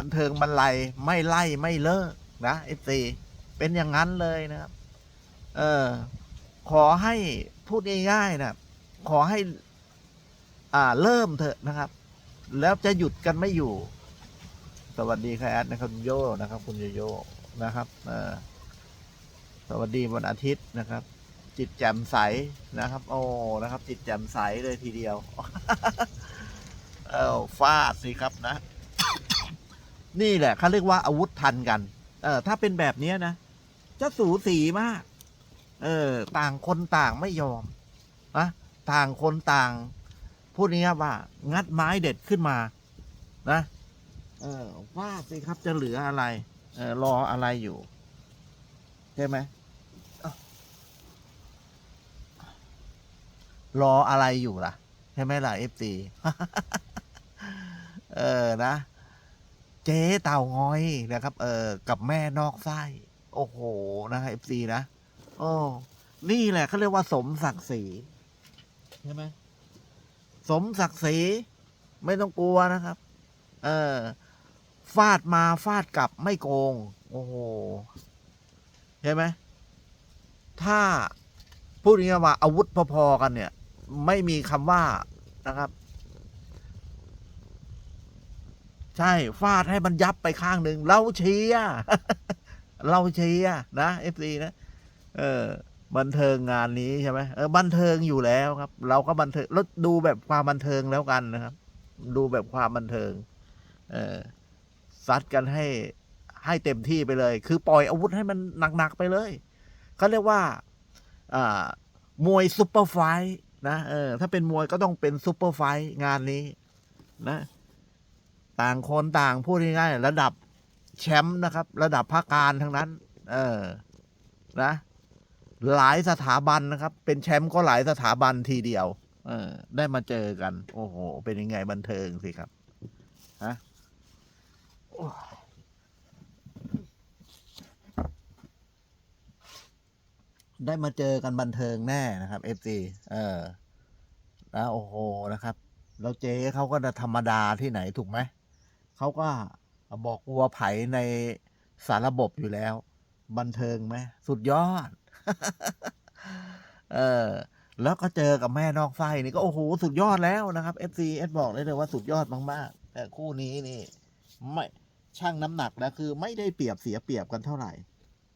บันเทิงบรรลัยไม่ไล่ไม่เลิกนะเอฟซีเป็นอย่างนั้นเลยนะครับ เออ ขอให้พูดง่ายๆนะขอให้ อ่าเริ่มเถอะนะครับ แล้วจะหยุดกันไม่อยู่ สวัสดีครับแอดนะครับคุณโยนะครับ คุณโยโยนะครับ เออสวัสดีวันอาทิตย์นะครับ จิตแจ่มใสนะครับ โอ้นะครับ จิตแจ่มใสเลยทีเดียว เออฟาดสิครับนะ นี่แหละเขาเรียกว่าอาวุธทันกัน เออ ถ้าเป็นแบบนี้นะ จะสูสีมาก เออ ต่างคนต่างไม่ยอมนะต่างคนต่างพูดง่ายว่า งัดไม้เด็ดขึ้นมา นะ เออว่าสิครับจะเหลืออะไร เออ รออะไรอยู่ ใช่ไหมรออะไรอยู่ล่ะ ใช่ไหมล่ะเอฟซีเออนะ เจ๊เต่างอยนะครับ เออกับแม่นอกไส้ โอ้โหนะเอฟซีนะโอ้นี่แหละเขาเรียกว่าสมศักดิ์ศรีใช่ไหมสมศักดิ์ศรีไม่ต้องกลัวนะครับ เออฟาดมาฟาดกลับไม่โกง โอ้โหใช่ไหมถ้าพูดง่ายว่าอาวุธพอๆกันเนี่ย ไม่มีคำว่านะครับ ใช่ฟาดให้มันยับไปข้างหนึ่งเราเชียร์เราเชียร์นะเอฟซีนะ เออ บันเทิงงานนี้ใช่ไหมเออบันเทิงอยู่แล้วครับ เราก็บันเทิงแล้วดูแบบความบันเทิงแล้วกันนะครับ ดูแบบความบันเทิง เออซัดกันให้ให้เต็มที่ไปเลย คือปล่อยอาวุธให้มันหนักๆไปเลยเขาเรียกว่า อ่ามวยซุปเปอร์ไฟท์นะเออถ้าเป็นมวยก็ต้องเป็นซุปเปอร์ไฟท์งานนี้ นะ ต่างคนต่างพูดง่ายๆระดับแชมป์นะครับ ระดับภาคการทั้งนั้น เออนะ หลายสถาบันนะครับ เป็นแชมป์ก็หลายสถาบันทีเดียว เออ ได้มาเจอกัน โอ้โห เป็นยังไงบันเทิงสิครับฮะได้มาเจอกันบันเทิงแน่นะครับเอฟซีเออ แล้วโอ้โหนะครับ แล้วเจ๊เขาก็จะธรรมดาที่ไหนถูกไหม เขาก็บอกวัวไผ่ในสารระบบอยู่แล้ว บันเทิงไหมสุดยอด เออ แล้วก็เจอกับแม่นอกไส้นี่ก็โอ้โหสุดยอดแล้วนะครับ FC เอสบอกได้เลยว่าสุดยอดมากๆ แต่คู่นี้นี่ ไม่ช่างน้ำหนักนะคือ ไม่ได้เปรียบเสียเปรียบกันเท่าไหร่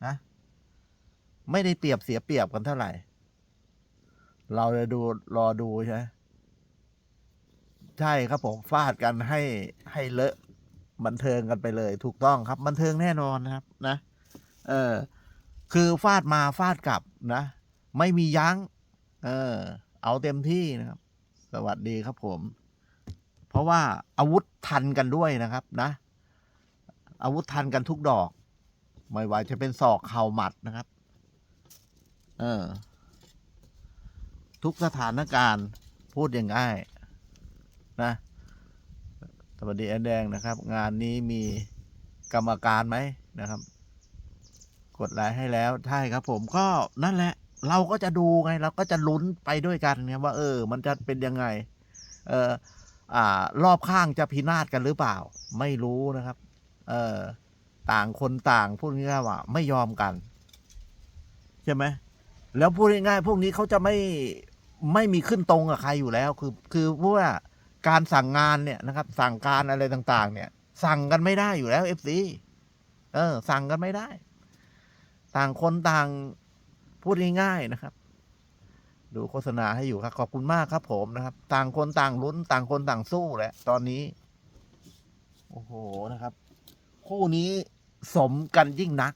นะไม่ได้เปรียบเสียเปรียบกันเท่าไหร่ เราจะดูรอดูใช่ใช่ครับผมฟาดกันให้ให้เลอะ บันเทิงกันไปเลย ถูกต้องครับ บันเทิงแน่นอนนะครับนะ เออ คือฟาดมาฟาดกลับนะ ไม่มียัง้ง เออ เอาเต็มที่นะครับ สวัสดีครับผม เพราะว่าอาวุธทันกันด้วยนะครับนะ อาวุธทันกันทุกดอก ไม่ว่าจะเป็นศอกเข่าหมัดนะครับ เออ ทุกสถานการณ์พูดอย่างง่ายนะ วัสดีแอนแดงนะครับ งานนี้มีกรรมการไหมนะครับ กดไลค์ให้แล้วใช่ครับผมก็นั่นแหละ เราก็จะดูไง เราก็จะลุ้นไปด้วยกันไงว่า เออ มันจะเป็นยังไง เอออ่ารอบข้างจะพินาศกันหรือเปล่า ไม่รู้นะครับ เออต่างคนต่างพูดง่ายๆว่า ไม่ยอมกันใช่ไหมแล้วพูดง่ายๆพวกนี้เขาจะไม่ไม่มีขึ้นตรงกับใครอยู่แล้ว คือ คือเพราะว่า การสั่งงานเนี่ยนะครับ สั่งการอะไรต่างๆ เนี่ย สั่งกันไม่ได้อยู่แล้วเอฟซีเออ สั่งกันไม่ได้ ต่างคนต่างพูดง่ายๆนะครับ ดูโฆษณาให้อยู่ครับ ขอบคุณมากครับผมนะครับ ต่างคนต่างลุ้น ต่างคนต่างสู้แหละตอนนี้ โอ้โหนะครับ คู่นี้สมกันยิ่งนัก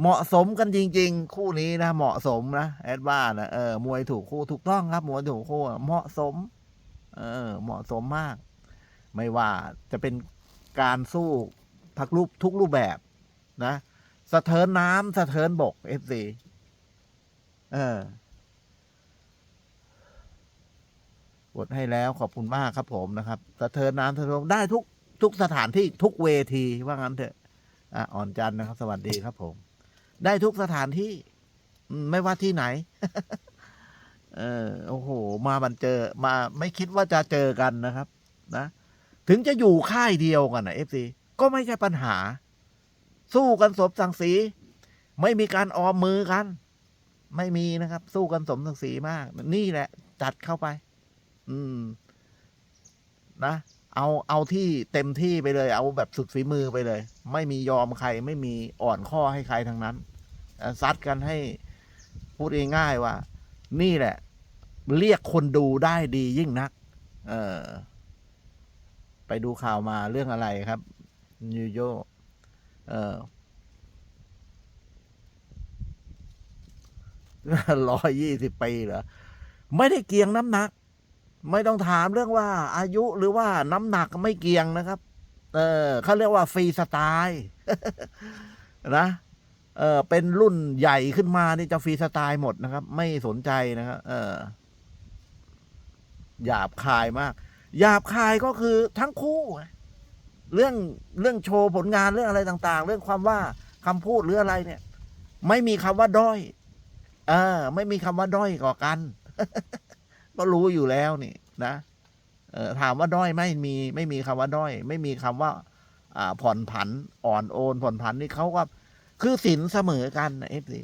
เหมาะสมกันจริง ๆ คู่นี้นะ เหมาะสมนะแอดว่านะเออมวยถูกคู่ถูกต้องครับมวยถูกคู่เหมาะสม เออ เหมาะสมมาก ไม่ว่าจะเป็นการสู้ทักรูปทุกรูปแบบนะสะเทินน้ำสะเทินบกเอฟซีเออกดให้แล้วขอบคุณมากครับผมนะครับ สะเทินน้ำสะเทินบกได้ทุกทุกสถานที่ทุกเวทีว่างั้นเถอะอะอ่อนจันทร์นะครับ สวัสดีครับผม ได้ทุกสถานที่ ไม่ว่าที่ไหน เออโอ้โห มาบันเจอมาไม่คิดว่าจะเจอกันนะครับ นะ ถึงจะอยู่ค่ายเดียวกันนะเอฟซีก็ไม่ใช่ปัญหา สู้กันสมศักดิ์ศรีไม่มีการออมมือกัน ไม่มีนะครับ สู้กันสมศักดิ์ศรีมาก นี่แหละ จัดเข้าไป อืม นะเอาเอาที่เต็มที่ไปเลย เอาแบบสุดฝีมือไปเลย ไม่มียอมใครไม่มีอ่อนข้อให้ใครทั้งนั้น ซัดกันให้พูดง่ายๆว่า นี่แหละ เรียกคนดูได้ดียิ่งนัก เออ ไปดูข่าวมาเรื่องอะไรครับยูโยเออร้อยยี่สิบปีเหรอ ไม่ได้เกียงน้ำหนัก ไม่ต้องถามเรื่องว่า อายุหรือว่าน้ำหนักไม่เกียงนะครับ เออเขาเรียกว่าฟรีสไตล์นะ เออเป็นรุ่นใหญ่ขึ้นมานี่จะฟรีสไตล์หมดนะครับ ไม่สนใจนะครับเออหยาบคายมาก หยาบคายก็คือทั้งคู่ เรื่องเรื่องโชว์ผลงานเรื่องอะไรต่าง ๆ เรื่องความว่าคำพูดหรืออะไรเนี่ย ไม่มีคำว่าด้อย เออ ไม่มีคำว่าด้อยก่อกัน ก็รู้อยู่แล้วนี่นะเออถามว่าด้อยไม่มี ไม่มีคำว่าด้อย ไม่มีคำว่า อ่า ผ่อนผันอ่อนโอนผ่อนผันนี่เขาก็ คือสินเสมอกันนะเอฟซี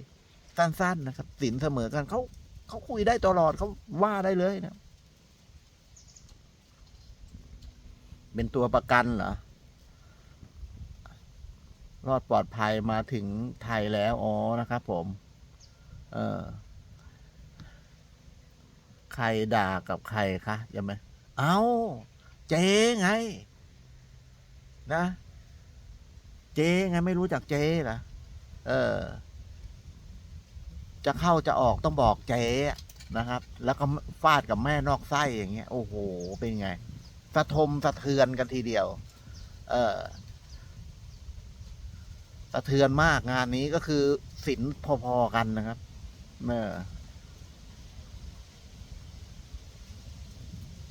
สั้นๆนะครับสินเสมอกันเขาเขาคุยได้ตลอดเขาว่าได้เลยนะ เป็นตัวประกันเหรอรอดปลอดภัยมาถึงไทยแล้วอ๋อนะครับ ผม เออใครด่ากับใครคะยังไหมเอ้า เจ๊ไง นะ เจ๊ไงไม่รู้จักเจ๊เหรอ เออ จะเข้าจะออกต้องบอกเจ๊นะครับ แล้วก็ฟาดกับแม่นอกไส้อย่างเงี้ย โอ้โห เป็นไง สะทมสะเทือนกันทีเดียว เออสะเทือนมากงานนี้ก็คือศิลพอๆกันนะครับเออ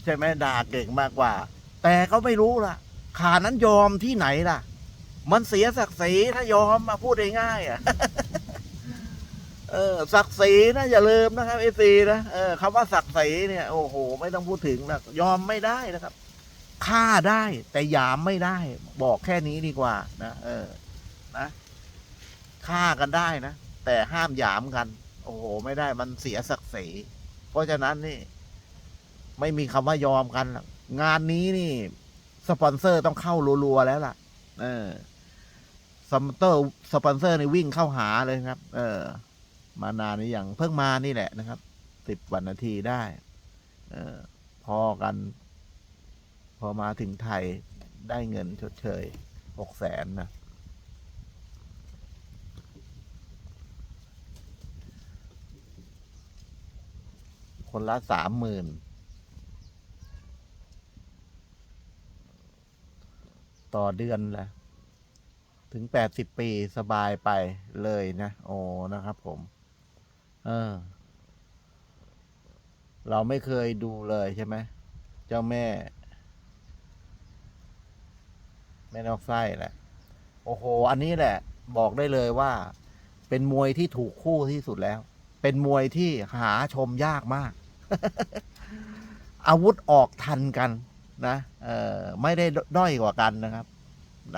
ใช่ไหมด่าเก่งมากกว่า แต่ก็ไม่รู้ล่ะ ขานั้นยอมที่ไหนล่ะ มันเสียศักดิ์ศรีถ้ายอมมาพูดง่ายๆอะเออศักดิ์ศรีนะอย่าลืมนะครับเอซีนะเออคำว่าศักดิ์ศรีเนี่ยโอ้โห ไม่ต้องพูดถึงนะยอมไม่ได้นะครับฆ่าได้แต่ยามไม่ได้ บอกแค่นี้ดีกว่า นะเออ นะฆ่ากันได้นะแต่ห้ามยามกัน โอ้โห ไม่ได้มันเสียศักดิ์ศรีเพราะฉะนั้นนี่ ไม่มีคำว่ายอมกันงานนี้นี่ สปอนเซอร์ต้องเข้ารัวๆแล้วล่ะ เออ สปอนเซอร์สปอนเซอร์นี่วิ่งเข้าหาเลยครับ เออ มานานนี้อย่างเพิ่งมานี่แหละนะครับสิบวันนาทีได้ เออ พอกัน พอมาถึงไทยได้เงินชดเชยหกแสนนะคนละสามหมื่นต่อเดือนแหละ ถึงแปดสิบปีสบายไปเลยนะ โอ้นะครับผม เออ เราไม่เคยดูเลยใช่ไหม เจ้าแม่ แม่นอกไส้แหละ โอ้โห อันนี้แหละ บอกได้เลยว่า เป็นมวยที่ถูกคู่ที่สุดแล้ว เป็นมวยที่หาชมยากมาก อาวุธออกทันกันนะ เออไม่ได้ด้อยกว่ากันนะครับ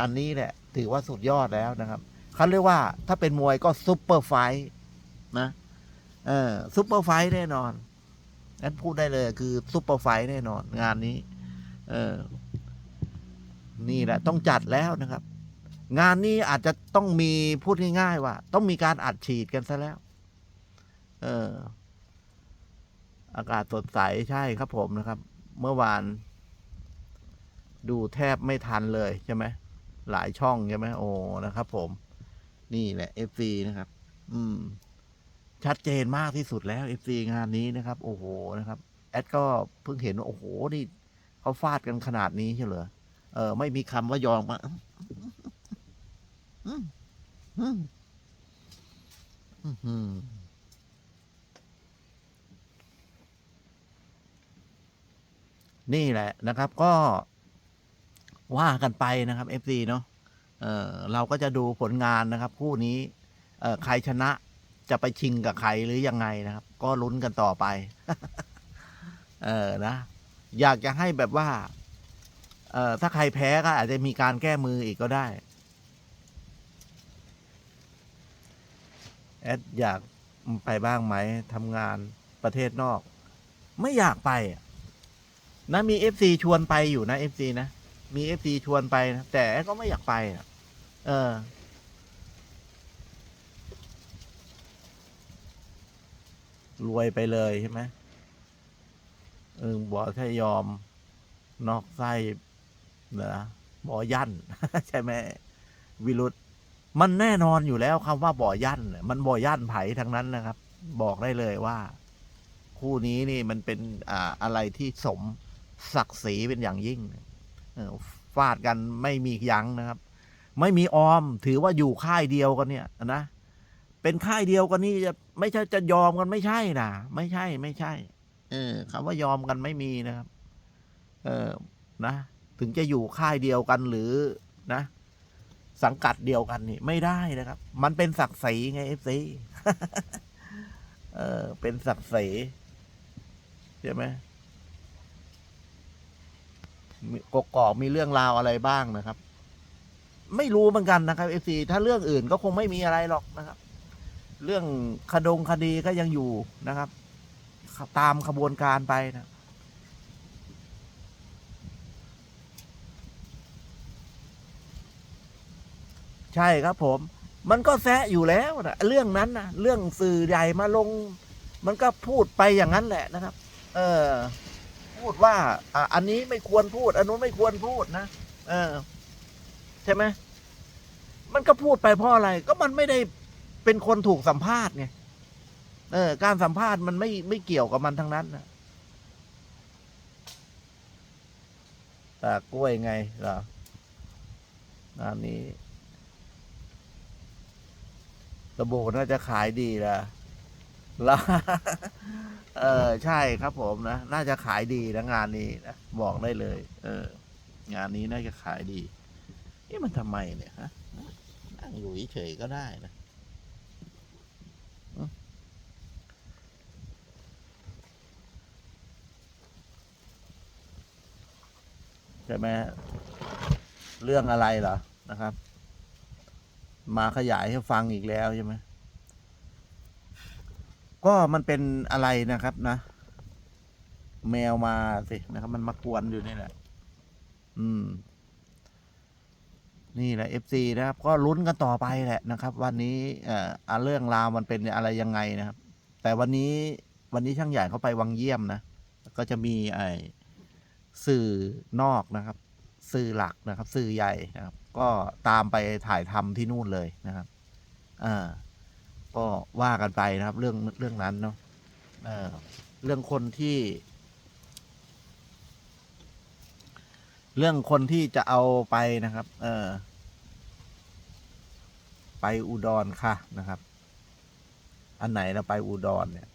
อันนี้แหละ ถือว่าสุดยอดแล้วนะครับเขาเรียกว่าถ้าเป็นมวยก็ซุปเปอร์ไฟนะเออซุปเปอร์ไฟแน่นอนงั้นพูดได้เลยคือซุปเปอร์ไฟแน่นอน งานนี้ เออ นี่แหละ ต้องจัดแล้วนะครับ งานนี้อาจจะต้องมีพูดง่ายๆว่า ต้องมีการอัดฉีดกันซะแล้ว เออ อากาศสดใสใช่ครับผมนะครับ เมื่อวาน ดูแทบไม่ทันเลยใช่ไหม หลายช่องใช่ไหมโอ้นะครับ ผมนี่แหละ FC นะครับ อืม ชัดเจนมากที่สุดแล้ว FC งานนี้นะครับ โอ้โหนะครับ แอดก็เพิ่งเห็นว่าโอ้โหนี่เขาฟาดกันขนาดนี้ใช่เหรอเออ ไม่มีคำว่ายอมมาอืมอืมนี่แหละนะครับก็ ว่ากันไปนะครับ FC เนาะเออเราก็จะดูผลงานนะครับ คู่นี้เออใครชนะจะไปชิงกับใครหรือยังไงนะครับ ก็ลุ้นกันต่อไป เออนะ อยากจะให้แบบว่า เออถ้าใครแพ้ก็อาจจะมีการแก้มืออีกก็ได้แอดอยากไปบ้างไหมทำงานประเทศนอก ไม่อยากไปนะมีเอฟซีชวนไปอยู่นะเอฟซีนะ มีเอฟซีชวนไปนะแต่ก็ไม่อยากไปอะเออ รวยไปเลยใช่ไหมเออบอกถ้ายอม นอกไส้เหรอบ่อยั่น ใช่ไหมวิรุธมันแน่นอนอยู่แล้วคำว่าบ่อยั่นน่ะมันบ่อยั่นไผ่ทั้งนั้นนะครับ บอกได้เลยว่า คู่นี้นี่มันเป็นอ่าอะไรที่สมศักดิ์ศรีเป็นอย่างยิ่งเฟาดกันไม่มียั้งนะครับ ไม่มีออมถือว่าอยู่ค่ายเดียวกันเนี่ยนะเป็นค่ายเดียวกันนี่จะไม่ใช่จะยอมกันไม่ใช่นะไม่ใช่ไม่ใช่ เออคำว่ายอมกันไม่มีนะครับ เออนะ ถึงจะอยู่ค่ายเดียวกันหรือนะ สังกัดเดียวกันนี่ไม่ได้นะครับ มันเป็นศักดิ์ศรีไงเอฟซีเออเป็นศักดิ์ศรีใช่ไหม กกอกมีเรื่องราวอะไรบ้างนะครับ ไม่รู้เหมือนกันนะครับเอฟซีถ้าเรื่องอื่นก็คงไม่มีอะไรหรอกนะครับ เรื่องคดงคดีก็ยังอยู่นะครับ ตามขบวนการไปนะใช่ครับผม มันก็แซะอยู่แล้วนะเรื่องนั้นนะเรื่องสื่อใหญ่มาลง มันก็พูดไปอย่างนั้นแหละนะครับ เออ พูดว่าอะอันนี้ไม่ควรพูด อันนู้นไม่ควรพูดนะเออ ใช่ไหมมันก็พูดไปเพราะอะไร ก็มันไม่ได้เป็นคนถูกสัมภาษณ์ไงเออ การสัมภาษณ์มันไม่ไม่เกี่ยวกับมันทั้งนั้นนะแต่กล้วยไงเหรออันนี้สบู่น่าจะขายดีละละ เออใช่ครับผมนะ น่าจะขายดีนะงานนี้นะบอกได้เลย เออ งานนี้น่าจะขายดีนี่มันทำไมเนี่ยฮะนั่งอยู่เฉยก็ได้นะใช่ไหมเรื่องอะไรเหรอนะครับ มาขยายให้ฟังอีกแล้วใช่ไหม ก็มันเป็นอะไรนะครับนะ แมวมาสินะครับ มันมากวนอยู่นี่แหละ อืม นี่แหละ FC นะครับ ก็ลุ้นกันต่อไปแหละนะครับ วันนี้เอ่ออะเรื่องราวมันเป็นอะไรยังไงนะครับ แต่วันนี้วันนี้ช่างใหญ่เขาไปวังเยี่ยมนะก็จะมีไอ้สื่อนอกนะครับ สื่อหลักนะครับ สื่อใหญ่นะครับ ก็ตามไปถ่ายทำที่นู่นเลยนะครับอ่า ก็ว่ากันไปนะครับ เรื่องเรื่องนั้นเนาะเออเรื่องคนที่ เรื่องคนที่จะเอาไปนะครับ เออ ไปอุดรค่ะนะครับ อันไหนเราไปอุดรเนี่ย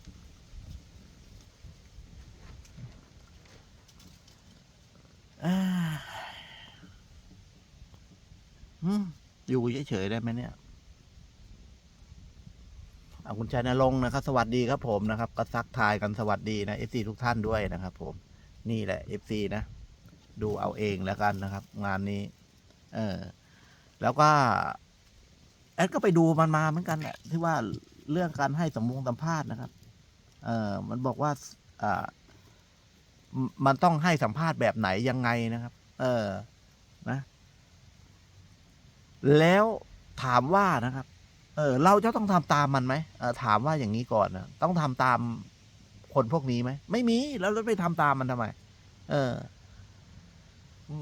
อ่าอืมอยู่เฉยๆได้ไหมเนี่ย เอาคุณชัยนรงค์นะครับ สวัสดีครับผมนะครับ ก็ซักทายกันสวัสดีนะเอฟซีทุกท่านด้วยนะครับ ผมนี่แหละเอฟซีนะ ดูเอาเองแล้วกันนะครับ งานนี้ เออ แล้วก็แอดก็ไปดูมันมาเหมือนกันแหละที่ว่าเรื่องการให้สมมงสัมภาษณ์นะครับ เออมันบอกว่าอ่ามันต้องให้สัมภาษณ์แบบไหนยังไงนะครับ เออนะ แล้วถามว่านะครับ เออเราจะต้องทำตามมันไหมถามว่าอย่างนี้ก่อนนะต้องทำตามคนพวกนี้ไหมไม่มีแล้วเราไปทำตามมันทำไมเอออ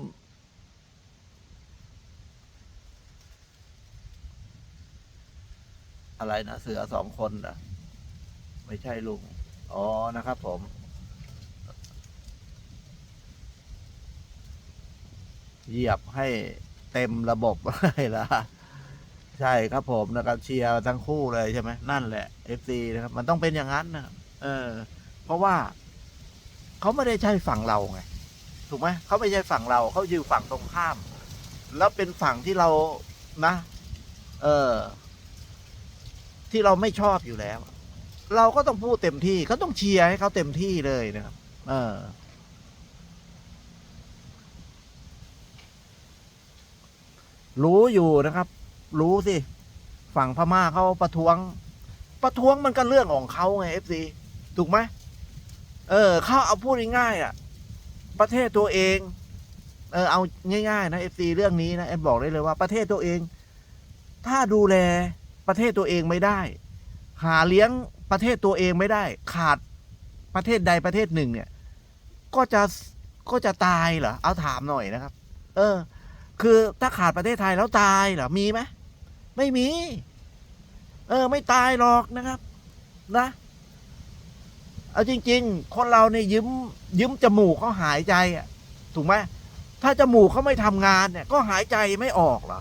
อะไรนะเสือสองคนนะไม่ใช่ลุง อ๋อนะครับผม เหยียบให้เต็มระบบเลยละ ใช่ครับผมนะครับเชียร์ทั้งคู่เลยใช่ไหมนั่นแหละ FC นะครับ มันต้องเป็นอย่างนั้นนะครับเออ เพราะว่าเขาไม่ได้ใช่ฝั่งเราไงถูกไหมเขาไม่ใช่ฝั่งเราเขาอยู่ฝั่งตรงข้าม แล้วเป็นฝั่งที่เรานะ เออ ที่เราไม่ชอบอยู่แล้ว เราก็ต้องพูดเต็มที่เขาต้องเชียร์ให้เขาเต็มที่เลยนะครับ เออรู้อยู่นะครับ รู้สิ ฝั่งพม่าเขาประท้วง ประท้วงมันก็เรื่องของเขาไงเอฟซีถูกไหมเออเขาเอาพูดง่ายๆอะ ประเทศตัวเอง เออเอาง่ายๆนะเอฟซีเรื่องนี้นะเอฟบอกได้เลยว่าประเทศตัวเอง ถ้าดูแลประเทศตัวเองไม่ได้ หาเลี้ยงประเทศตัวเองไม่ได้ ขาดประเทศใดประเทศหนึ่ง เนี่ย ก็จะก็จะตายเหรอเอาถามหน่อยนะครับ เออ คือถ้าขาดประเทศไทยแล้วตายเหรอมีไหม ไม่มี เออ ไม่ตายหรอกนะครับ นะ เอาจริง ๆ คนเราเนี่ยยืมยืมจมูกเขาหายใจอะ ถูกไหมถ้าจมูกเขาไม่ทำงานเนี่ย ก็หายใจไม่ออกเหรอ